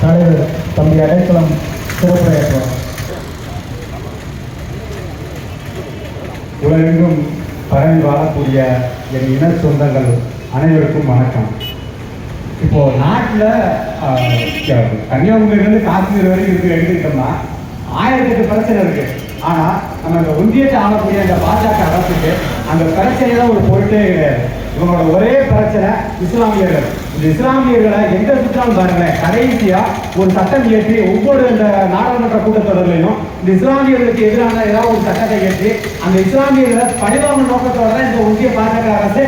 தலைவர் தம்பி அடைக்கலம் சிறப்புரையாற்றுவார் உலகெங்கும் பரவி வாழக்கூடிய என் இன சொந்தங்கள் அனைவருக்கும் வணக்கம். இப்போ நாட்டில் கன்னியாகுமரியிலேருந்து காஷ்மீர் வரைக்கும் இருக்கு எடுத்துக்கிட்டோம்னா ஆயிரத்தி எட்டு பிரச்சனை இருக்கு. ஆனால் நம்ம இந்த ஒன்றியத்தை ஆளக்கூடிய இந்த பாஜக அரசுக்கு அந்த பிரச்சனையெல்லாம் ஒரு பொருட்டே இவங்களோட ஒரே பிரச்சனை இஸ்லாமியர்கள். இந்த இஸ்லாமியர்களை எங்க சுற்றாலும் பாருங்களேன் கடைசியா ஒரு சட்டம் இயற்றி ஒவ்வொரு இந்த நாடாளுமன்ற கூட்டத்தொடர்லையும் இந்த இஸ்லாமியர்களுக்கு எதிரான ஏதாவது ஒரு சட்டத்தை இயற்றி அந்த இஸ்லாமியர்களை பழிவாங்க நோக்கத்தோட தான் இந்த ஒன்றிய பாஜக அரசு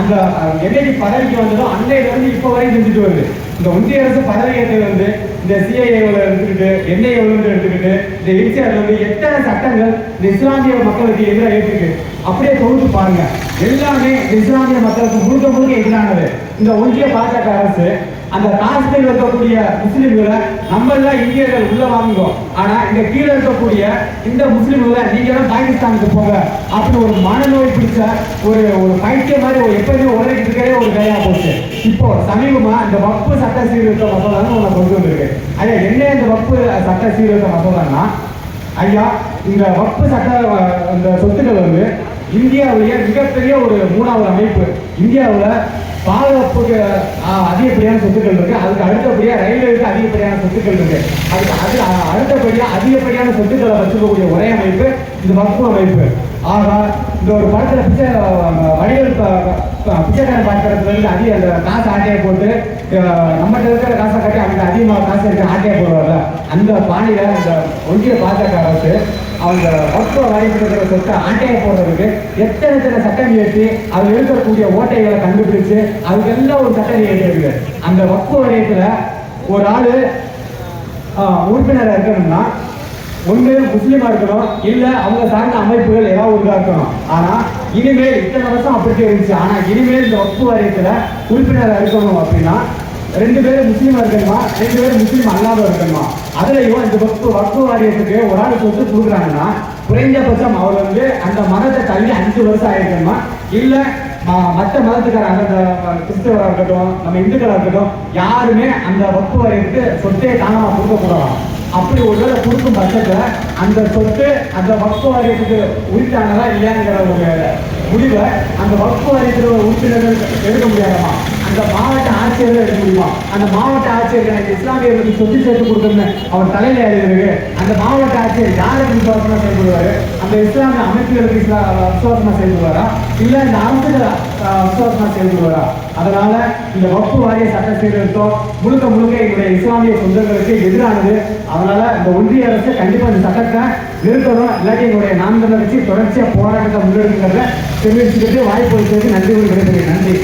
அந்த என்னைக்கு பதவிக்கு வந்ததோ அன்னையில இருந்து இப்போ வரையும் செஞ்சுட்டு வருது. இந்த ஒன்றிய அரசு பதவி ஏற்றதுல இருந்து இந்த சிஐஏவில் இருந்துக்கிட்டு என்ஐஏவில் இருந்து இந்த என்சிஆர்ல வந்து எத்தனை சட்டங்கள் இஸ்லாமிய மக்களுக்கு எதிராக இருக்கு? அப்படியே தொகுத்து பாருங்க. எல்லாமே இஸ்லாமிய மக்களுக்கு முழுக்க முழுக்க எதிரானது. இந்த ஒன்றிய பாஜக அரசு அந்த காஷ்மீர் இருக்கக்கூடிய முஸ்லிம்களை நம்ம எல்லாம் இந்தியர்கள் உள்ள வாங்குவோம். ஆனா இந்த கீழே இருக்கக்கூடிய இந்த முஸ்லிம்களை நீங்க எல்லாம் பாகிஸ்தானுக்கு போங்க அப்படி ஒரு மனநோய் பிடிச்ச ஒரு ஒரு பைத்திய மாதிரி ஒரு எப்பயுமே உலகிட்டு இருக்கவே ஒரு கையா போச்சு. இப்போ சமீபமா இந்த வப்பு சட்ட சீர்திருத்த மசோதான்னு ஒன்று கொண்டு வந்திருக்கு. ஐயா என்ன இந்த வப்பு சட்ட சீர்திருத்த மசோதான்னா? ஐயா இந்த வப்பு சட்ட இந்த சொத்துக்கள் வந்து இந்தியாவுடைய மிகப்பெரிய ஒரு மூணாவது அமைப்பு. இந்தியாவில் பாதுகாப்புக்கு அதிகப்படியான சொத்துக்கள் இருக்கு. அதுக்கு அடுத்தபடியாக ரயில்வேக்கு அதிகப்படியான சொத்துக்கள் இருக்கு. அதுக்கு அது அடுத்தபடியாக அதிகப்படியான சொத்துக்களை வச்சுக்கக்கூடிய ஒரே அமைப்பு இந்த மருத்துவ அமைப்பு. ஆக இந்த ஒரு படத்துல பிச்சை வடிவல் பிச்சைக்காரன் பார்க்கறதுல இருந்து அதிக அந்த காசு ஆட்டையை போட்டு நம்மகிட்ட இருக்கிற காசை கட்டி அவங்க அதிகமாக காசு இருக்கிற ஆட்டையை போடுவார்ல அந்த பாணியில அந்த ஒன்றிய பாஜக அரசு அவங்க மொத்த வரைபடத்துல சொத்தை ஆட்டையை போடுறதுக்கு எத்தனை எத்தனை சட்டம் இயற்றி அதில் இருக்கக்கூடிய ஓட்டைகளை கண்டுபிடிச்சு அதுக்கெல்லாம் ஒரு சட்டம் இயற்றிருக்கு அந்த வக்ப வரையத்துல ஒரு ஆள் உறுப்பினராக இருக்கணும்னா ஒண்ணு முஸ்லீமா இருக்கணும். இல்ல அவங்க சார்ந்த அமைப்புகள் ஏதாவது ஒரு இருக்கணும். ஆனா இனிமேல் இத்தனை வருஷம் அப்படிக்கே இருந்துச்சு. ஆனா இனிமேல் இந்த வக்பு வாரியத்துல உறுப்பினரா இருக்கணும் அப்படின்னா ரெண்டு பேரும் முஸ்லீமா இருக்கணுமா? ரெண்டு பேரும் முஸ்லீம் அல்லாத இருக்கணுமா? அதுலயும் இந்த வக்பு வக்பு வாரியத்துக்கு ஒரு ஆள் சொத்து கொடுக்குறாங்கன்னா குறைந்தபட்சம் அவர் வந்து அந்த மதத்தை தள்ளி அஞ்சு வருஷம் ஆயிருக்கணுமா? இல்ல மற்ற மதத்துக்கார அந்த கிறிஸ்தவராக இருக்கட்டும் நம்ம இந்துக்களாக இருக்கட்டும் யாருமே அந்த வக்பு வாரியத்துக்கு சொத்தே தானமா கொடுக்க கூடாது அப்படி ஒருவேளை கொடுக்கும் பட்சத்தில் அந்த சொத்து அந்த வக்பு வாரியத்துக்கு உரித்தானதா இல்லையாங்கிற ஒரு முடிவை அந்த வக்பு வாரியத்தில் உறுப்பினர்கள் எடுக்க முடியாதமா அந்த மாவட்ட ஆட்சியர்கள் எடுக்க முடியுமா அந்த மாவட்ட ஆட்சியர் எனக்கு இஸ்லாமியர்களுக்கு சொத்து சேர்த்து கொடுக்கணும்னு அவர் தலையில எழுதுறது அந்த மாவட்ட ஆட்சியர் யாருக்கு விசுவாசமா செயல்படுவாரு அந்த இஸ்லாமிய அமைப்புகளுக்கு இஸ்லா விசுவாசமா செயல்படுவாரா இல்ல இந்த அரசுகள் அஹ், விசுவாசமா செயல்படுவாரா அதனால இந்த வகுப்பு வாரிய சட்ட சீர்திருத்தம் முழுக்க முழுக்க எங்களுடைய இஸ்லாமிய சொந்தங்களுக்கு எதிரானது. அதனால இந்த ஒன்றிய அரசு கண்டிப்பா இந்த சட்டத்தை நிறுத்தணும். இல்லாட்டி எங்களுடைய நான்கு தமிழர் கட்சி தொடர்ச்சியா போராட்டத்தை முன்னெடுக்கிறத தெரிவிச்சுக்கிட்டு வாய்ப்பு நன்றி கூறி நன்றி.